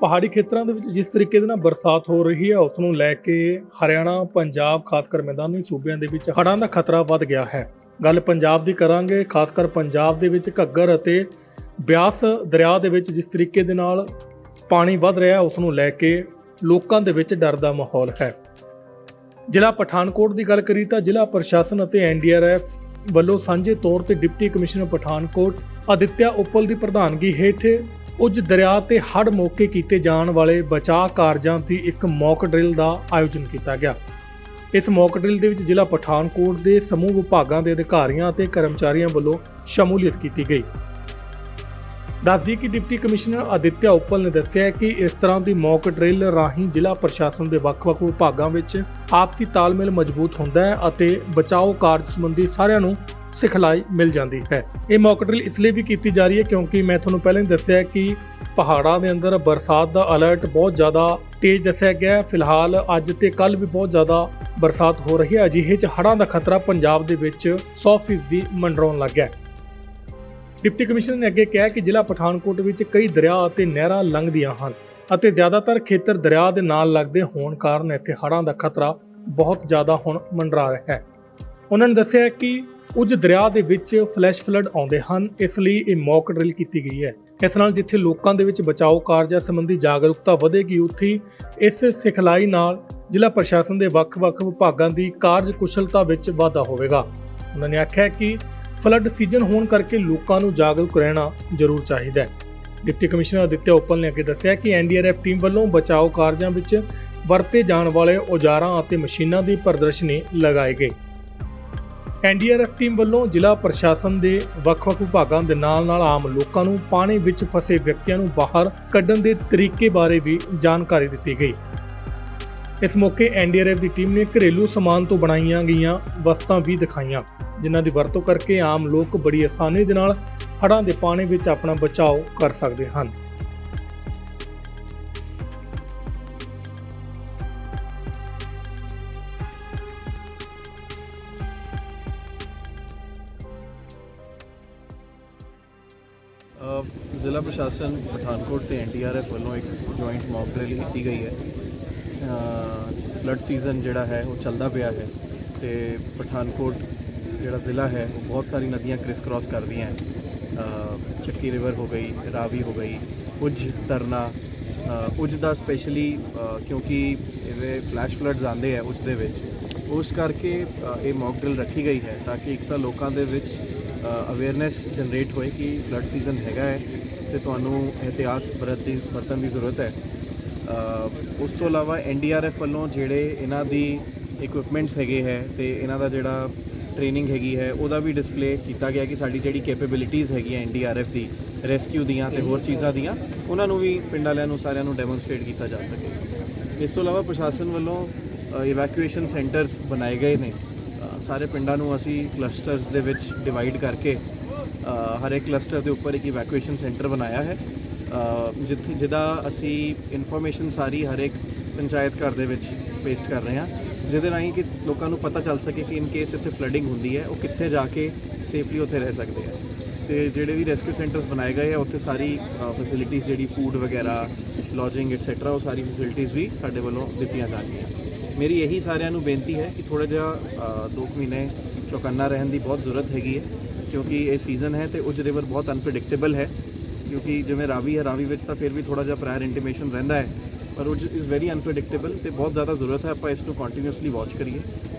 ਪਹਾੜੀ ਖੇਤਰਾਂ ਦੇ ਵਿੱਚ ਜਿਸ ਤਰੀਕੇ ਦੇ ਨਾਲ ਬਰਸਾਤ ਹੋ ਰਹੀ ਹੈ ਉਸ ਨੂੰ ਲੈ ਕੇ ਹਰਿਆਣਾ, ਪੰਜਾਬ ਖਾਸ ਕਰ ਮੈਦਾਨੀ ਸੂਬਿਆਂ ਦੇ ਵਿੱਚ ਹੜ੍ਹਾਂ ਦਾ ਖਤਰਾ ਵੱਧ ਗਿਆ ਹੈ। ਗੱਲ ਪੰਜਾਬ ਦੀ ਕਰਾਂਗੇ ਖਾਸ ਕਰ ਪੰਜਾਬ ਦੇ ਵਿੱਚ ਘੱਗਰ ਅਤੇ ਬਿਆਸ ਦਰਿਆ ਦੇ ਵਿੱਚ ਜਿਸ ਤਰੀਕੇ ਦੇ ਨਾਲ ਪਾਣੀ ਵੱਧ ਰਿਹਾ ਉਸ ਨੂੰ ਲੈ ਕੇ ਲੋਕਾਂ ਦੇ ਵਿੱਚ ਡਰ ਦਾ ਮਾਹੌਲ ਹੈ। ਜ਼ਿਲ੍ਹਾ ਪਠਾਨਕੋਟ ਦੀ ਗੱਲ ਕਰੀ ਤਾਂ ਜ਼ਿਲ੍ਹਾ ਪ੍ਰਸ਼ਾਸਨ ਅਤੇ ਐਨਡੀਆਰਐਫ ਵੱਲੋਂ ਸਾਂਝੇ ਤੌਰ ਤੇ ਡਿਪਟੀ ਕਮਿਸ਼ਨਰ ਪਠਾਨਕੋਟ, ਆਦਿਤਿਆ ਉੱਪਲ ਦੀ ਪ੍ਰਧਾਨਗੀ ਹੇਠ ਉੱਜ ਦਰਿਆ ਤੇ ਹੜ੍ਹ ਮੌਕੇ ਕੀਤੇ ਜਾਣ ਵਾਲੇ ਬਚਾਅ ਕਾਰਜਾਂ ਦੀ ਇੱਕ ਮੌਕ ਡਰਿਲ ਦਾ ਆਯੋਜਨ ਕੀਤਾ ਗਿਆ। ਇਸ ਮੌਕ ਡਰਿਲ ਦੇ ਵਿੱਚ ਜ਼ਿਲ੍ਹਾ ਪਠਾਨਕੋਟ ਦੇ ਸਮੂਹ ਵਿਭਾਗਾਂ ਦੇ ਅਧਿਕਾਰੀਆਂ ਅਤੇ ਕਰਮਚਾਰੀਆਂ ਵੱਲੋਂ ਸ਼ਮੂਲੀਅਤ ਕੀਤੀ ਗਈ। ਦੱਸਦੀ ਕਿ ਡਿਪਟੀ ਕਮਿਸ਼ਨਰ ਆਦਿਤਿਆ ਉੱਪਲ ਨੇ ਦੱਸਿਆ ਕਿ ਇਸ ਤਰ੍ਹਾਂ ਦੀ ਮੌਕ ਡਰਿਲ ਰਾਹੀਂ ਜ਼ਿਲ੍ਹਾ ਪ੍ਰਸ਼ਾਸਨ ਦੇ ਵੱਖ-ਵੱਖ ਵਿਭਾਗਾਂ ਵਿੱਚ ਆਪਸੀ ਤਾਲਮੇਲ ਮਜ਼ਬੂਤ ਹੁੰਦਾ ਹੈ ਅਤੇ ਬਚਾਓ ਕਾਰਜ ਸੰਬੰਧੀ ਸਾਰਿਆਂ ਨੂੰ ਸਿਖਲਾਈ ਮਿਲ ਜਾਂਦੀ ਹੈ। ਇਹ ਮੌਕ ਡਰਿਲ ਇਸ ਲਈ ਵੀ ਕੀਤੀ ਜਾ ਰਹੀ ਹੈ ਕਿਉਂਕਿ ਮੈਂ ਤੁਹਾਨੂੰ ਪਹਿਲਾਂ ਹੀ ਦੱਸਿਆ ਕਿ ਪਹਾੜਾਂ ਦੇ ਅੰਦਰ ਬਰਸਾਤ ਦਾ ਅਲਰਟ ਬਹੁਤ ਜ਼ਿਆਦਾ ਤੇਜ਼ ਦੱਸਿਆ ਗਿਆ ਫਿਲਹਾਲ ਅੱਜ ਤੇ ਕੱਲ ਵੀ ਬਹੁਤ ਜ਼ਿਆਦਾ ਬਰਸਾਤ ਹੋ ਰਹੀ ਹੈ। ਅਜਿਹੇ 'ਚ ਹੜ੍ਹਾਂ ਦਾ ਖਤਰਾ ਪੰਜਾਬ ਦੇ ਵਿੱਚ 100% ਮੰਡਰਾਉਣ ਲੱਗ ਗਿਆ ਡਿਪਟੀ ਕਮਿਸ਼ਨਰ ਨੇ ਅੱਗੇ ਕਿਹਾ ਕਿ ਜ਼ਿਲ੍ਹਾ ਪਠਾਨਕੋਟ ਵਿੱਚ ਕਈ ਦਰਿਆ ਅਤੇ ਨਹਿਰਾਂ ਲੰਘਦੀਆਂ ਹਨ ਅਤੇ ਜ਼ਿਆਦਾਤਰ ਖੇਤਰ ਦਰਿਆ ਦੇ ਨਾਲ ਲੱਗਦੇ ਹੋਣ ਕਾਰਨ ਇੱਥੇ ਹੜ੍ਹਾਂ ਦਾ ਖਤਰਾ ਬਹੁਤ ਜ਼ਿਆਦਾ ਹੁਣ ਮੰਡਰਾ ਰਿਹਾ ਹੈ। ਉਹਨਾਂ ਨੇ ਦੱਸਿਆ ਕਿ ਉੱਜ ਦਰਿਆ ਦੇ ਵਿੱਚ ਫਲੈਸ਼ ਫਲੱਡ ਆਉਂਦੇ ਹਨ, ਇਸ ਲਈ ਇਹ ਮੌਕ ਡਰਿਲ ਕੀਤੀ ਗਈ ਹੈ। ਇਸ ਨਾਲ ਜਿੱਥੇ ਲੋਕਾਂ ਦੇ ਵਿੱਚ ਬਚਾਓ ਕਾਰਜਾਂ ਸੰਬੰਧੀ ਜਾਗਰੂਕਤਾ ਵਧੇਗੀ, ਉੱਥੇ ਇਸ ਸਿਖਲਾਈ ਨਾਲ ਜ਼ਿਲ੍ਹਾ ਪ੍ਰਸ਼ਾਸਨ ਦੇ ਵੱਖ-ਵੱਖ ਵਿਭਾਗਾਂ ਦੀ ਕਾਰਜ ਕੁਸ਼ਲਤਾ ਵਿੱਚ ਵਾਧਾ ਹੋਵੇਗਾ। ਉਹਨਾਂ ਨੇ ਆਖਿਆ ਕਿ ਫਲੱਡ ਸੀਜ਼ਨ ਹੋਣ ਕਰਕੇ ਲੋਕਾਂ ਨੂੰ ਜਾਗਰੂਕ ਰਹਿਣਾ ਜ਼ਰੂਰ ਚਾਹੀਦਾ ਹੈ। ਡਿਪਟੀ ਕਮਿਸ਼ਨਰ ਅਦਿੱਤਿਆ ਉੱਪਲ ਨੇ ਅੱਗੇ ਦੱਸਿਆ ਕਿ ਐਨਡੀਆਰਐਫ ਟੀਮ ਵੱਲੋਂ ਬਚਾਓ ਕਾਰਜਾਂ ਵਿੱਚ ਵਰਤੇ ਜਾਣ ਵਾਲੇ ਔਜ਼ਾਰਾਂ ਅਤੇ ਮਸ਼ੀਨਾਂ ਦੀ ਪ੍ਰਦਰਸ਼ਨੀ ਲਗਾਈ ਗਈ। ਐਨਡੀਆਰਐਫ ਟੀਮ ਵੱਲੋਂ ਜ਼ਿਲ੍ਹਾ ਪ੍ਰਸ਼ਾਸਨ ਦੇ ਵੱਖ-ਵੱਖ ਵਿਭਾਗਾਂ ਦੇ ਨਾਲ-ਨਾਲ ਆਮ ਲੋਕਾਂ ਨੂੰ ਪਾਣੀ ਵਿੱਚ ਫਸੇ ਵਿਅਕਤੀਆਂ ਨੂੰ ਬਾਹਰ ਕੱਢਣ ਦੇ ਤਰੀਕੇ ਬਾਰੇ ਵੀ ਜਾਣਕਾਰੀ ਦਿੱਤੀ ਗਈ। ਇਸ ਮੌਕੇ ਐਨਡੀਆਰਐਫ ਦੀ ਟੀਮ ਨੇ ਘਰੇਲੂ ਸਮਾਨ ਤੋਂ ਬਣਾਈਆਂ ਗਈਆਂ ਵਸਤਾਂ ਵੀ ਦਿਖਾਈਆਂ, ਜਿਨ੍ਹਾਂ ਦੀ ਵਰਤੋਂ ਕਰਕੇ ਆਮ ਲੋਕ ਬੜੀ ਆਸਾਨੀ ਦੇ ਨਾਲ ਹੜ੍ਹਾਂ ਦੇ ਪਾਣੀ ਵਿੱਚ ਆਪਣਾ ਬਚਾਓ ਕਰ ਸਕਦੇ ਹਨ। ਜ਼ਿਲ੍ਹਾ ਪ੍ਰਸ਼ਾਸਨ ਪਠਾਨਕੋਟ ਤੇ ਐਨਡੀਆਰਐਫ ਵੱਲੋਂ ਇੱਕ ਜੁਆਇੰਟ ਮੌਕ ਡਰਿਲ ਕੀਤੀ ਗਈ ਹੈ। ਫਲੱਡ ਸੀਜ਼ਨ ਜਿਹੜਾ ਹੈ ਉਹ ਚੱਲਦਾ ਪਿਆ ਹੈ ਤੇ ਪਠਾਨਕੋਟ ਜਿਹੜਾ ਜ਼ਿਲ੍ਹਾ ਹੈ ਉਹ ਬਹੁਤ ਸਾਰੀ ਨਦੀਆਂ ਕ੍ਰਿਸ ਕ੍ਰਾਸ ਕਰਦੀਆਂ ਹੈ। ਚੱਕੀ ਰਿਵਰ ਹੋ ਗਈ ਰਾਵੀ ਹੋ ਗਈ ਉਜ ਤਰਨਾ ਅ, ਉਜ ਦਾ ਸਪੈਸ਼ਲੀ ਕਿਉਂਕਿ ਇਹਦੇ ਫਲੈਸ਼ ਫਲੱਡਸ ਆਉਂਦੇ ਆ ਉਜ ਦੇ ਵਿੱਚ ਉਸ ਕਰਕੇ ਇਹ ਮੌਕ ਡਰਿਲ ਰੱਖੀ ਗਈ ਹੈ ਤਾਂ ਕਿ ਇੱਕ ਤਾਂ ਲੋਕਾਂ ਦੇ ਵਿੱਚ ਅਵੇਅਰਨੈਸ ਜਨਰੇਟ ਹੋਏ ਕਿ ਫਲੱਡ ਸੀਜ਼ਨ ਹੈਗਾ ਹੈ ਤੇ ਤੁਹਾਨੂੰ ਇhtiyat ਬਰਤ ਵਰਤਣ ਦੀ ਜ਼ਰੂਰਤ ਹੈ। ਉਸ ਤੋਂ ਇਲਾਵਾ ਐਨਡੀਆਰਐਫ ਵੱਲੋਂ ਜਿਹੜੇ ਇਹਨਾਂ ਦੀ ਇਕਵਿਪਮੈਂਟਸ ਹੈਗੇ ਹੈ ਤੇ ਇਹਨਾਂ ਦਾ ਜਿਹੜਾ ਟ੍ਰੇਨਿੰਗ ਹੈਗੀ ਹੈ, ਉਹਦਾ ਵੀ ਡਿਸਪਲੇ ਕੀਤਾ ਗਿਆ ਕਿ ਸਾਡੀ ਜਿਹੜੀ ਕੈਪੇਬਿਲਿਟੀਜ਼ ਹੈਗੀਆਂ ਐਨਡੀਆਰਐਫ ਦੀ ਰੈਸਕਿਊ ਦੀਆਂ ਤੇ ਹੋਰ ਚੀਜ਼ਾਂ ਦੀਆਂ, ਉਹਨਾਂ ਨੂੰ ਵੀ ਪਿੰਡ ਵਾਲਿਆਂ ਨੂੰ ਸਾਰਿਆਂ ਨੂੰ ਡੈਮੋਨਸਟ੍ਰੇਟ ਕੀਤਾ ਜਾ ਸਕੇ। ਇਸ ਤੋਂ ਇਲਾਵਾ ਪ੍ਰਸ਼ਾਸਨ ਵੱਲੋਂ ਇਵੈਕੂਏਸ਼ਨ ਸੈਂਟਰਸ ਬਣਾਏ ਗਏ ਨੇ। ਸਾਰੇ ਪਿੰਡਾਂ ਨੂੰ ਅਸੀਂ ਕਲਸਟਰਸ ਦੇ ਵਿੱਚ ਡਿਵਾਈਡ ਕਰਕੇ ਅ, ਹਰ ਇੱਕ ਕਲਸਟਰ ਦੇ ਉੱਪਰ ਇੱਕ ਇਵੈਕੂਏਸ਼ਨ ਸੈਂਟਰ ਬਣਾਇਆ ਹੈ। ਜਿੱਥੇ ਜਿਹਦਾ ਅਸੀਂ ਇਨਫੋਰਮੇਸ਼ਨ ਸਾਰੀ ਹਰ ਇੱਕ ਪੰਚਾਇਤ ਘਰ ਦੇ ਵਿੱਚ ਪੇਸਟ ਕਰ ਰਹੇ ਹਾਂ। ਜਿਹਦੇ ਰਾਹੀਂ ਕਿ ਲੋਕਾਂ ਨੂੰ ਪਤਾ ਚੱਲ ਸਕੇ ਕਿ ਇਨ ਕੇਸ ਇੱਥੇ ਫਲੱਡਿੰਗ ਹੁੰਦੀ ਹੈ ਉਹ ਕਿੱਥੇ ਜਾ ਕੇ ਸੇਫਲੀ ਉੱਥੇ ਰਹਿ ਸਕਦੇ ਆ ਤੇ ਜਿਹੜੇ ਵੀ ਰੈਸਕਿਊ ਸੈਂਟਰਸ ਬਣਾਏ ਗਏ ਆ ਉੱਥੇ ਸਾਰੀ ਫੈਸਿਲਿਟੀਜ਼ ਜਿਹੜੀ ਫੂਡ ਵਗੈਰਾ ਲੌਜਿੰਗ ਐਟਸੈਟਰਾ ਉਹ ਸਾਰੀ ਫੈਸਿਲਿਟੀਜ਼ ਵੀ ਸਾਡੇ ਵੱਲੋਂ ਦਿੱਤੀਆਂ ਜਾਣਗੀਆਂ। ਮੇਰੀ ਇਹੀ ਸਾਰਿਆਂ ਨੂੰ ਬੇਨਤੀ ਹੈ ਕਿ ਥੋੜਾ ਜਿਹਾ ਅ, ਦੋ ਕੁ ਮਹੀਨੇ ਚੌਕੰਨਾ ਰਹਿਣ ਦੀ ਬਹੁਤ ਜ਼ਰੂਰਤ ਹੈਗੀ ਹੈ ਕਿਉਂਕਿ ਇਹ ਸੀਜ਼ਨ ਹੈ ਤੇ ਉਜ ਰਿਵਰ ਬਹੁਤ ਅਨਪ੍ਰੈਡਿਕਟੇਬਲ ਹੈ ਕਿਉਂਕਿ ਜਿਵੇਂ ਰਾਵੀ ਹੈ ਰਾਵੀ ਵਿੱਚ ਤਾਂ ਫਿਰ ਵੀ ਥੋੜਾ ਜਿਹਾ ਪ੍ਰਾਇਰ ਇੰਟੀਮੇਸ਼ਨ ਰਹਿੰਦਾ ਹੈ ਪਰ ਉਜ ਇਜ਼ ਵੈਰੀ ਅਨਪ੍ਰੈਡਿਕਟੇਬਲ ਤੇ ਬਹੁਤ ਜ਼ਿਆਦਾ ਜ਼ਰੂਰਤ ਹੈ ਆਪਾਂ ਇਸ ਨੂੰ ਕੰਟੀਨਿਊਸਲੀ ਵਾਚ ਕਰੀਏ।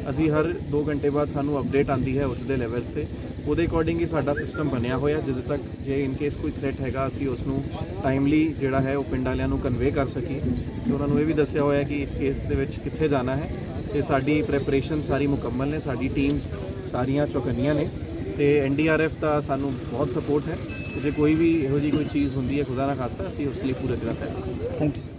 ਅਸੀਂ ਹਰ 2 ਘੰਟੇ ਬਾਅਦ ਸਾਨੂੰ ਅਪਡੇਟ ਆਂਦੀ ਹੈ ਉਜ ਦੇ ਲੈਵਲਸ ਤੇ ਉਹਦੇ ਅਕੋਰਡਿੰਗ ਹੀ ਸਾਡਾ ਸਿਸਟਮ ਬਣਿਆ ਹੋਇਆ, ਜਦੋਂ ਤੱਕ ਜੇ ਇਨ ਕੇਸ ਕੋਈ ਥ੍ਰੈਟ ਹੈਗਾ, ਅਸੀਂ ਉਸ ਨੂੰ ਟਾਈਮਲੀ ਜਿਹੜਾ ਹੈ, ਉਹ ਪਿੰਡ ਵਾਲਿਆਂ ਨੂੰ ਕਨਵੇ ਕਰ ਸਕੀਏ। ਤੇ ਉਹਨਾਂ ਨੂੰ ਇਹ ਵੀ ਦੱਸਿਆ ਹੋਇਆ ਕਿ ਇਸ ਕੇਸ ਦੇ ਵਿੱਚ ਕਿੱਥੇ ਜਾਣਾ ਹੈ। ਤੇ ਸਾਡੀ ਪ੍ਰੈਪਰੇਸ਼ਨ ਸਾਰੀ ਮੁਕੰਮਲ ਨੇ, ਸਾਡੀ ਟੀਮਸ ਸਾਰੀਆਂ ਚੌਕੰਨੀਆਂ ਨੇ। ਤੇ ਐਨਡੀਆਰਐਫ ਦਾ ਸਾਨੂੰ ਬਹੁਤ ਸਪੋਰਟ ਹੈ। ਤੇ ਜੇ ਕੋਈ ਵੀ ਇਹੋ ਜਿਹੀ ਕੋਈ ਚੀਜ਼ ਹੁੰਦੀ ਹੈ, ਖੁਦਾ ਨਾ ਖਾਸਤਾ, ਅਸੀਂ ਉਸ ਲਈ ਪੂਰੇ ਤਰ੍ਹਾਂ ਤਿਆਰ ਹਾਂ। Thank you